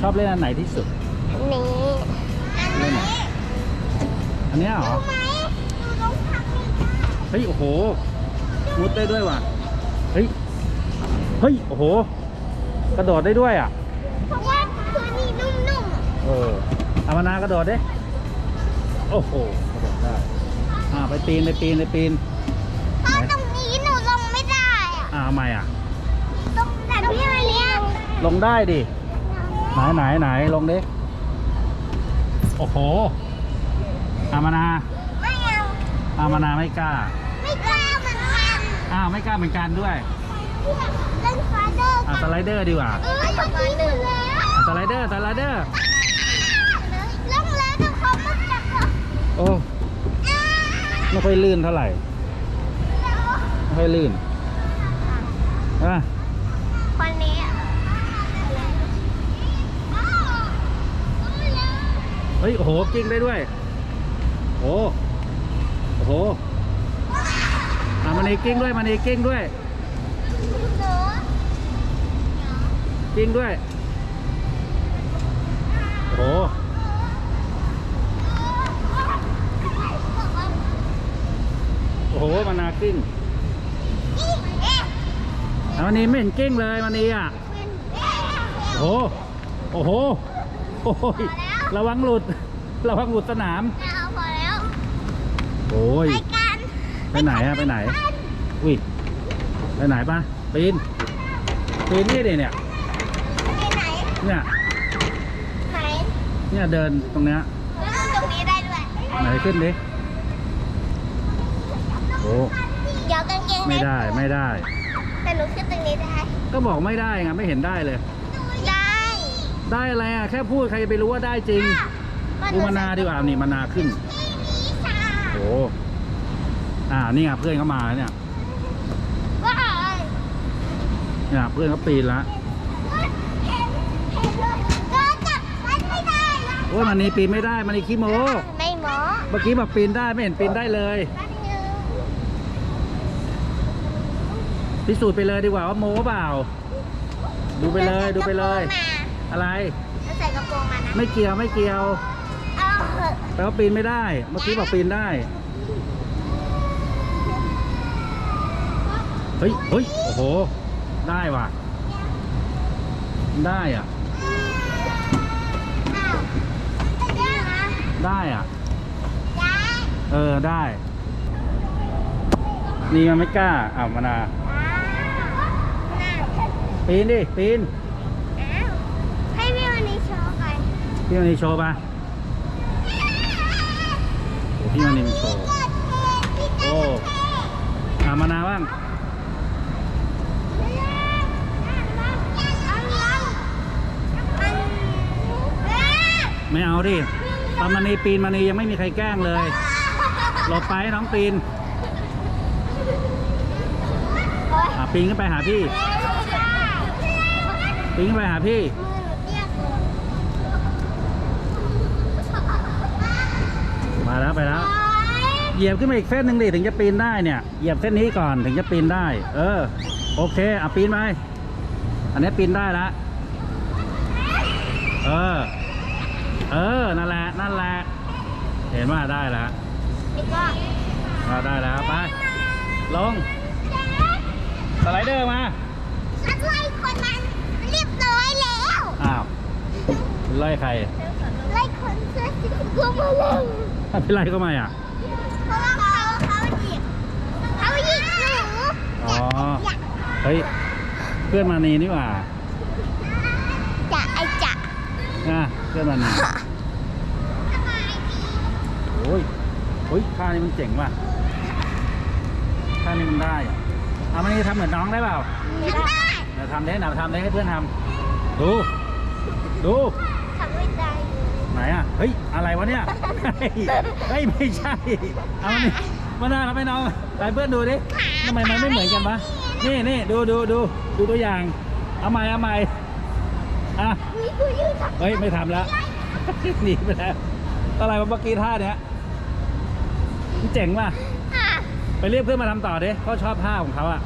ชอบเล่นอันไหนที่สุด อันนี้เล่นไหนอันเนี้ยเหรอไหมหนูต้องทำอีกเฮ้ยโอ้โหมุดได้ด้วยว่ะเฮ้ยเฮ้ยโอ้โห กระโดดได้ด้วยอะเพราะว่าพื้นนี่นุ่มเออเอามานากระโดดดิโอ้โหกระโดดได้อ่าไปปีนไปปีนไปปีนๆเพราะตรงนี้หนูลงไม่ได้อะอ่าทำไมอะตรงแต่พี่มาเนี้ยลงได้ดิ ไหนไหนไหนลงดิ โอ้โห อามานา ไม่เอาอามานาไม่กล้า ไม่กล้าเหมือนกันอ้าวไม่กล้าเหมือนกันด้วยเล่นฟาเดอร์อ่าสไลเดอร์ดีกว่า เออเมื่อกี้หนูแล้วอะสไลเดอร์สไลเดอร์ ลงแล้วเดี๋ยวเขามาจับเราโอ้ไม่ค่อยลื่นเท่าไหร่ไม่ค่อยลื่นอะคนนี้อะ เฮ้ยโอ้โหกิ้งได้ด้วยโอ้โอ้โหอะมันนีกิ้งด้วยมันนีกิ้งด้วยกิ้งด้วยโอ้โหโอ้โหมันนากิ้งอะมันนี้ไม่เห็นกิ้งเลยมันนี้อะโอ้โหโอ้โห โอ้โหยระวังหลุด ระวังหลุดสนาม ไม่เอาพอแล้ว โอ้ย ไปกันไปไหนอะไปไหน อุ้ย ไปไหนปะปีน ปีนนี่ดิเนี่ย ไปไหน เนี่ย ไหนเนี่ยเดินตรงเนี้ย แล้วตรงนี้ได้ด้วยไหนขึ้นดิ โอ้ เดี๋ยวกางเกงในไม่ได้ ไม่ได้ แต่หนูขึ้นตรงนี้ได้ ก็บอกไม่ได้ไงไม่เห็นได้เลยได้ ได้อะไรอะแค่พูดใครจะไปรู้ว่าได้จริงดูมานาดีกว่านี่มานาขึ้นนี่ค่ะโอ้อ่านี่ไงเพื่อนเขามาแล้วเนี่ยว้ายเนี่ยเพื่อนเขาปีนละเห็นเห็นเลยก็จับมันไม่ได้นะโอ้ยมันนี่ปีนไม่ได้มันนี่ขี้โมไม่หมอเมื่อกี้บอกปีนได้ไม่เห็นปีนได้เลยแป๊บนึงพิสูจน์ไปเลยดีกว่าว่าโม้เปล่า ดูไปเลยดูไปเลย อะไรเราใส่กระโปรงมานะไม่เกี่ยวไม่เกี่ยวเอาเถอะแปลว่าปีนไม่ได้ เมื่อกี้บอกปีนได้เฮ้ยเฮ้ยโอ้โห ได้ว่ะ ได้อะ อ้าวเดี๋ยวนะได้อะได้เออได้ นี่มันไม่กล้าอ้าวมานา อ้าวน่าปีนดิ ปีน อ้าวให้พี่วันนี้โชว์กัน พี่มันนี่โชว์ป่ะโอ้พี่มันนี่มันโชว์โอ้อามานาบ้างไม่เอาดิตอนมันนีปีนมันนียังไม่มีใครแกล้งเลยหลบไปน้องปีนปีนขึ้นไปหาพี่ปีนขึ้นไปหาพี่ มา แล้วไปแล้ว เหยียบขึ้นมาอีกเส้นหนึ่งดิถึงจะปีนได้เนี่ย เหยียบเส้นนี้ก่อนถึงจะปีนได้ เออ โอเคอะปีนไป อันนี้ปีนได้ละเออ เออ นั่นแหละ นั่นแหละ เห็นว่าได้แล้วเราได้แล้วไป ลง สไลเดอร์มาอ้าวไล่ใครไปไล่เข้ามาอะอ๋อเฮ้ยเพื่อนมานีนี่หว่าจะไอจะอะเพื่อนมานีโอ้ยโอ้ยท่านี้มันเจ๋งว่ะท่านี้มันได้อะเอามานี่ทำเหมือนน้องได้เปล่าไม่ได้เดี๋ยวทำได้เดี๋ยวทำได้ให้เพื่อนทำดูดูทำไม่ได้ ไหนอะ เฮ้ย อะไรวะเนี่ย เฮ้ยเฮ้ยไม่ใช่ เอามานี่มาหน้าทำให้น้องไปเพื่อนดูดิทำไมมันไม่เหมือนกันวะนี่นี่ดูดูดูดูตัวอย่าง เอาใหม่เอาใหม่อะมีผู้ยืนทำเฮ้ย ไม่ทำแล้วหนีไปแล้วอะไรวะเมื่อกี้ท่าเนี้ยมันเจ๋งว่ะอะไปเรียกเพื่อนมาทำต่อดิเขาชอบท่าของเขาอะ